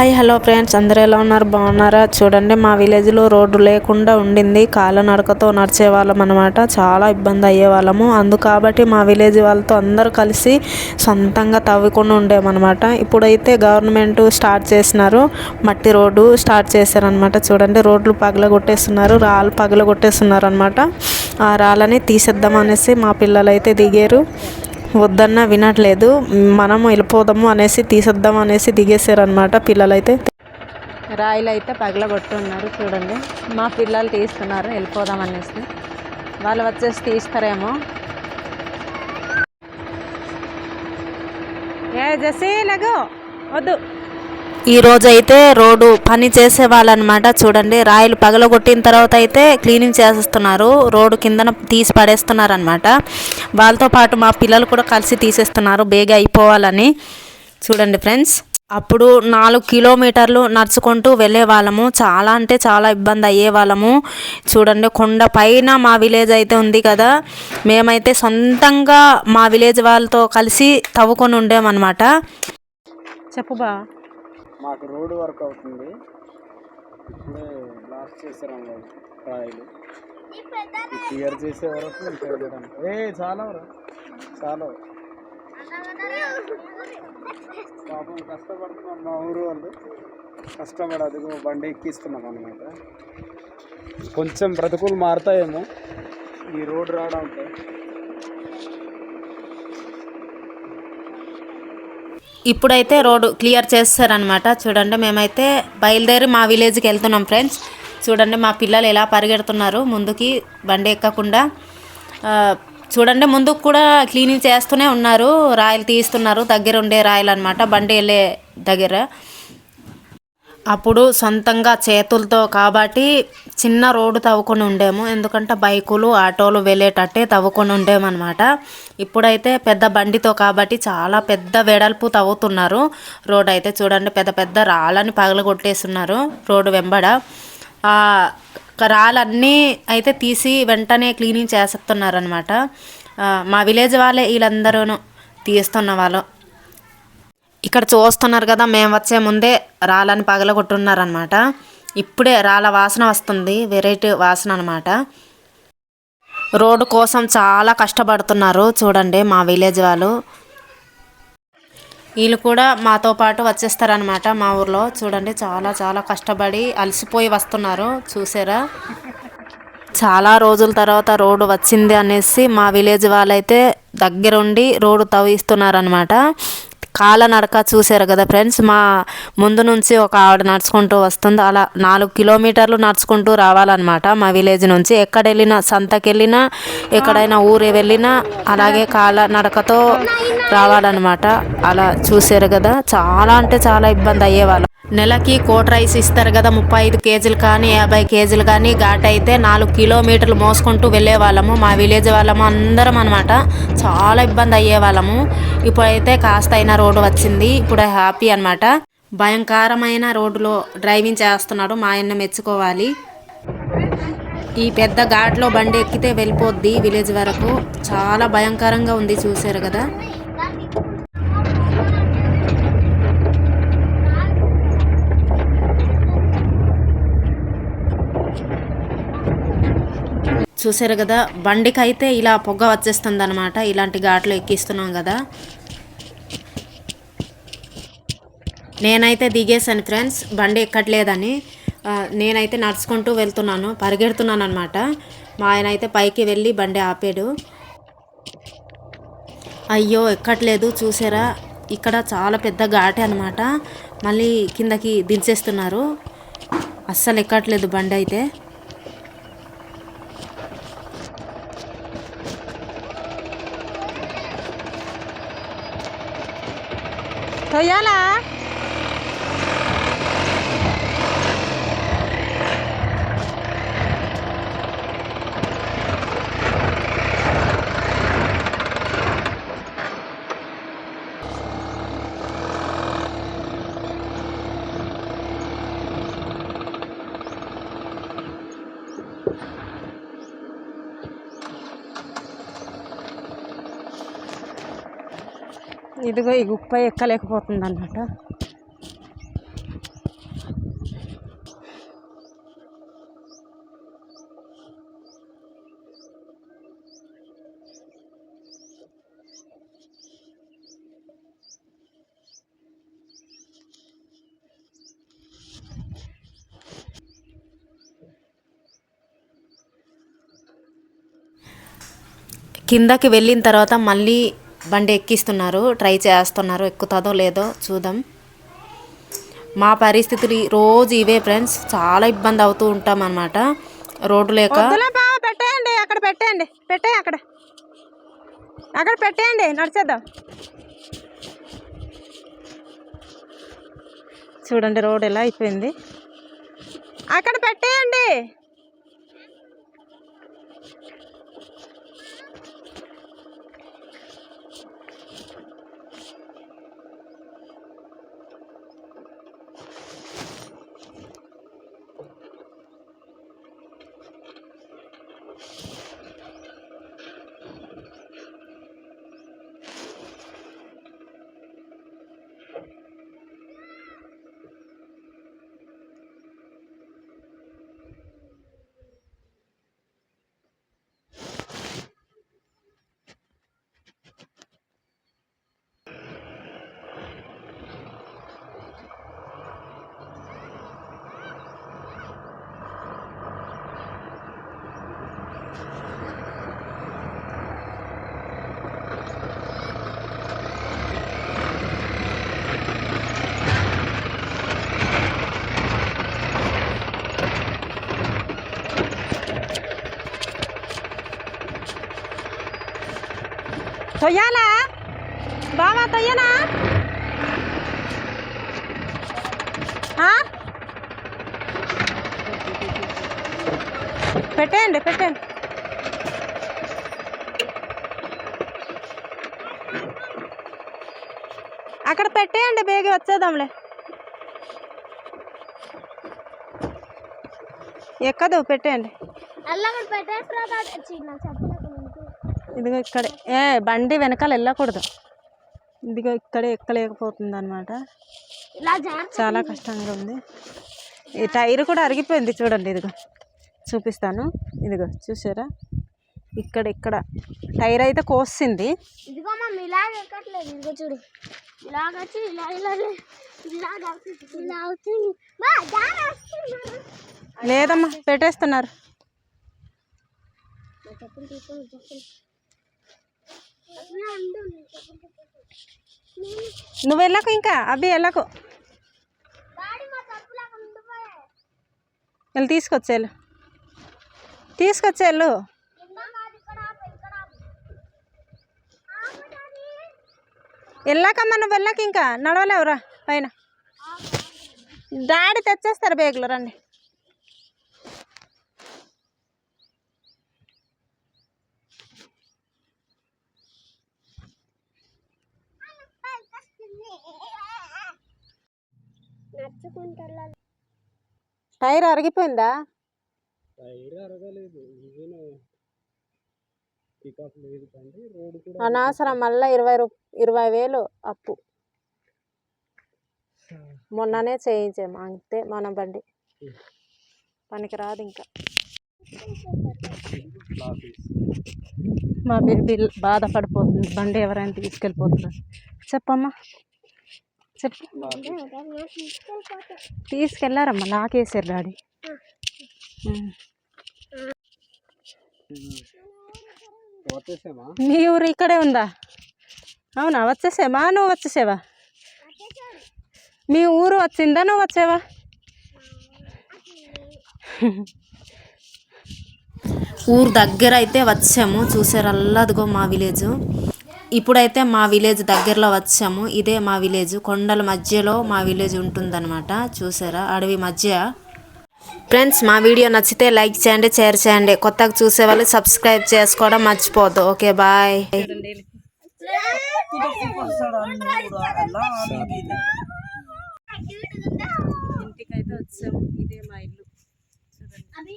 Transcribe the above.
Hi hello friends. అందరూ ఎలా ఉన్నారు? బాగున్నారా? చూడండి మా విలేజ్లో రోడ్డు లేకుండా ఉండింది. కాలనడకతో నడిచే వాళ్ళం అనమాట చాలా ఇబ్బంది అయ్యే వాళ్ళము. అందు కాబట్టి మా విలేజ్ వాళ్ళతో అందరూ కలిసి సొంతంగా తవ్వుకుండా ఉండేమన్నమాట. ఇప్పుడైతే గవర్నమెంట్ స్టార్ట్ చేసినారు. మట్టి రోడ్డు స్టార్ట్ చేశారనమాట చూడండి రోడ్లు పగల కొట్టేస్తున్నారు రాళ్ళు పగల కొట్టేస్తున్నారు అనమాట ఆ రాళ్ళని తీసేద్దాం అనేసి మా పిల్లలైతే దిగారు. వద్దన్నా వినట్లేదు. మనం వెళ్ళిపోదాము అనేసి తీసేద్దాం అనేసి దిగేశారనమాట పిల్లలైతే. రాయిలు అయితే పగలగొట్టున్నారు చూడండి. మా పిల్లలు తీస్తున్నారు వెళ్ళిపోదాం అనేసి. వాళ్ళు వచ్చేసి తీస్తారేమో. ఏ జసీ లగు వద్దు. ఈరోజైతే అయితే రోడ్డు పని చేసే వాళ్ళనమాట. చూడండి రాయలు పగలగొట్టిన తర్వాత అయితే క్లీనింగ్ చేసేస్తున్నారు. రోడ్డు కిందన తీసి పడేస్తున్నారు అనమాట వాళ్ళతో పాటు మా పిల్లలు కూడా కలిసి తీసేస్తున్నారు. బేగా అయిపోవాలని. చూడండి ఫ్రెండ్స్ అప్పుడు నాలుగు కిలోమీటర్లు నడుచుకుంటూ వెళ్ళే వాళ్ళము. చాలా అంటే చాలా ఇబ్బంది అయ్యే వాళ్ళము. చూడండి కొండ పైన మా విలేజ్ అయితే ఉంది కదా. మేమైతే సొంతంగా మా విలేజ్ వాళ్ళతో కలిసి తవ్వుకొని ఉండేమన్నమాట చెప్పు బా. మాకు రోడ్డు వర్క్ అవుతుంది. ఇప్పుడే లాస్ట్ చేశారు రాయలు. క్లియర్ చేసే వరకు ఏ చాలా చాలా పాపం కష్టపడుతున్నాం మా ఊరు వాళ్ళు కష్టపడి అదిగో బండి ఎక్కిస్తున్నాం అన్నమాట. కొంచెం బ్రతుకులు మారుతాయేమో. ఈ రోడ్డు రావడంతో ఇప్పుడైతే రోడ్డు క్లియర్ చేస్తారనమాట చూడండి మేమైతే బయలుదేరి మా విలేజ్కి వెళ్తున్నాం ఫ్రెండ్స్. చూడండి మా పిల్లలు ఎలా పరిగెడుతున్నారు. ముందుకి బండి ఎక్కకుండా చూడండి ముందుకు కూడా క్లీనింగ్ చేస్తూనే ఉన్నారు. రాయలు తీస్తున్నారు. దగ్గర ఉండే రాయలు అనమాట బండి వెళ్ళే దగ్గర. అప్పుడు సొంతంగా చేతులతో కాబట్టి చిన్న రోడ్డు తవ్వుకొని ఉండేము. ఎందుకంటే బైకులు ఆటోలు వెళ్ళేటట్టే తవ్వుకొని ఉండేమన్నమాట. ఇప్పుడైతే పెద్ద బండితో కాబట్టి చాలా పెద్ద వెడల్పు తవ్వుతున్నారు. రోడ్ అయితే చూడండి పెద్ద పెద్ద రాళ్ళని పగలగొట్టేస్తున్నారు రోడ్డు వెంబడ. రాళ్ళన్నీ అయితే తీసి వెంటనే క్లీనింగ్ చేసేస్తున్నారనమాట మా విలేజ్ వాళ్ళే వీళ్ళందరూ తీస్తున్న వాళ్ళు. ఇక్కడ చూస్తున్నారు కదా మేము వచ్చే ముందే రాళ్ళని పగలగొట్టున్నారనమాట ఇప్పుడే రాళ్ళ వాసన వస్తుంది వెరైటీ వాసన అనమాట రోడ్డు కోసం చాలా కష్టపడుతున్నారు చూడండి మా విలేజ్ వాళ్ళు. వీళ్ళు కూడా మాతో పాటు వచ్చేస్తారనమాట మా ఊర్లో. చూడండి చాలా చాలా కష్టపడి అలసిపోయి వస్తున్నారు చూసారా? చాలా రోజుల తర్వాత రోడ్డు వచ్చింది అనేసి మా విలేజ్ వాళ్ళైతే దగ్గరుండి రోడ్డు తవ్విస్తున్నారనమాట కాలనడక నడక చూసారు కదా ఫ్రెండ్స్? మా ముందు నుంచి ఒక ఆవిడ నడుచుకుంటూ వస్తుంది. అలా నాలుగు కిలోమీటర్లు నడుచుకుంటూ రావాలన్నమాట మా విలేజ్ నుంచి. ఎక్కడ వెళ్ళినా సంతకి వెళ్ళినా ఎక్కడైనా ఊరు వెళ్ళినా అలాగే కాల నడకతో రావాలన్నమాట. అలా చూసారు కదా చాలా అంటే చాలా ఇబ్బంది అయ్యేవాళ్ళం. నెలకి కోట్ రైస్ ఇస్తారు కదా ముప్పై ఐదు కేజీలు కానీ యాభై కేజీలు కానీ ఘాట్ అయితే నాలుగు కిలోమీటర్లు మోసుకుంటూ వెళ్ళే వాళ్ళము మా విలేజ్ వాళ్ళము అందరం అనమాట చాలా ఇబ్బంది అయ్యే వాళ్ళము ఇప్పుడైతే కాస్త అయినా రోడ్డు వచ్చింది. ఇప్పుడు హ్యాపీ అనమాట భయంకరమైన రోడ్డులో డ్రైవింగ్ చేస్తున్నాడు. మా ఆయన మెచ్చుకోవాలి. ఈ పెద్ద ఘాట్లో బండి ఎక్కితే వెళ్ళిపోద్ది విలేజ్ వరకు. చాలా భయంకరంగా ఉంది చూసారు కదా. చూసారు కదా బండికైతే ఇలా పొగ వచ్చేస్తుంది అనమాట ఇలాంటి ఘాట్లు ఎక్కిస్తున్నాం కదా. నేనైతే దిగేసాను ఫ్రెండ్స్ బండి ఎక్కట్లేదని. నేనైతే నడుచుకుంటూ వెళ్తున్నాను పరిగెడుతున్నాను అనమాట మా ఆయన అయితే పైకి వెళ్ళి బండి ఆపాడు. అయ్యో ఎక్కట్లేదు చూసారా ఇక్కడ చాలా పెద్ద ఘాటే అనమాట మళ్ళీ కిందకి దించేస్తున్నారు. అస్సలు ఎక్కట్లేదు బండి అయితే. తొయ్యాలా ఇదిగో ఈ గుప్ప ఎక్కలేకపోతుంది అన్నమాట కిందకి వెళ్ళిన తర్వాత మళ్ళీ బండి ఎక్కిస్తున్నారు ట్రై చేస్తున్నారు ఎక్కుతుందో లేదో చూద్దాం. మా పరిస్థితులు రోజు ఇవే ఫ్రెండ్స్ చాలా ఇబ్బంది అవుతూ ఉంటాం అన్నమాట రోడ్డు లేక పెట్టేయండి అక్కడ పెట్టేయండి పెట్టేయి అక్కడ. అక్కడ పెట్టేయండి నడిచేద్దాం. చూడండి రోడ్ ఎలా అయిపోయింది. అక్కడ పెట్టేయండి. తొయ్యాలా బావా తొయ్యనా? పెట్టేయండి పెట్టండి అక్కడ పెట్టేయండి బేగి వచ్చేద్దాంలే. ఎక్కదు పెట్టేయండి. అల్లగడ పెట్టేసి ఇదిగో ఇక్కడ ఏ బండి వెనకాల వెళ్ళకూడదు. ఇదిగో ఇక్కడే ఎక్కలేకపోతుంది అనమాట చాలా కష్టంగా ఉంది. ఈ టైర్ కూడా అరిగిపోయింది చూడండి ఇదిగో. చూపిస్తాను. ఇదిగో చూసారా? ఇక్కడ ఇక్కడ. టైర్ అయితే కోసింది. ఇదిగో మమ్మీ ఇలాగ ఎక్కట్లేదు. ఇదిగో చూడు. ఇలాగ వచ్చి ఇలా ఇలా ఇలా ఇలాగ అవుతుంది. ఇలా అవుతుంది. బా, దారి వస్తుంది. లేదమ్మా పెట్టేస్తున్నారు. నువ్వు వెళ్ళకు ఇంకా అవి వెళ్ళకు. వెళ్ళి తీసుకొచ్చేళ్ళు తీసుకొచ్చేళ్ళు వెళ్ళాకమ్మా నువ్వు వెళ్ళక ఇంకా. నడవలేవురా పైన. డాడీ తెచ్చేస్తారు బేగులు రండి. టైర్ అరిగిపోయిందా? టైర్ అరగలేదు. అనవసరం మళ్ళీ ఇరవై రూ ఇరవై వేలు అప్పు. మొన్ననే చేయించాము అంతే మన బండి. పనికి రాదు ఇంకా. మా బేబీ బాధపడిపోతుంది బండి ఎవరైనా తీసుకెళ్ళిపోతున్నారు. చెప్పమ్మా. చెప్పు తీసుకెళ్ళారమ్మా లాకేసారు డాడీ. ఉమ్. వచ్చేసామా మీ ఊరు ఇక్కడే ఉందా? అవునా వచ్చేసేవా? నువ్వు వచ్చేసేవా? మీ ఊరు వచ్చిందా? నువ్వు వచ్చేవా? ఊరు దగ్గర అయితే వచ్చాము. చూసారల్లా అదిగో మా విలేజ్. ఇప్పుడైతే మా విలేజ్ దగ్గరలో వచ్చాము. ఇదే మా విలేజ్. కొండల మధ్యలో మా విలేజ్ ఉంటుందన్నమాట. చూసారా? అడవి మధ్య. ఫ్రెండ్స్ మా వీడియో నచ్చితే లైక్ చేయండి షేర్ చేయండి. కొత్తగా చూసే వాళ్ళు సబ్స్క్రైబ్ చేసుకోవడం మర్చిపోద్దు ఓకే బాయ్. ఇంటికైతే వచ్చాము. ఇదే మా ఇల్లు. అవి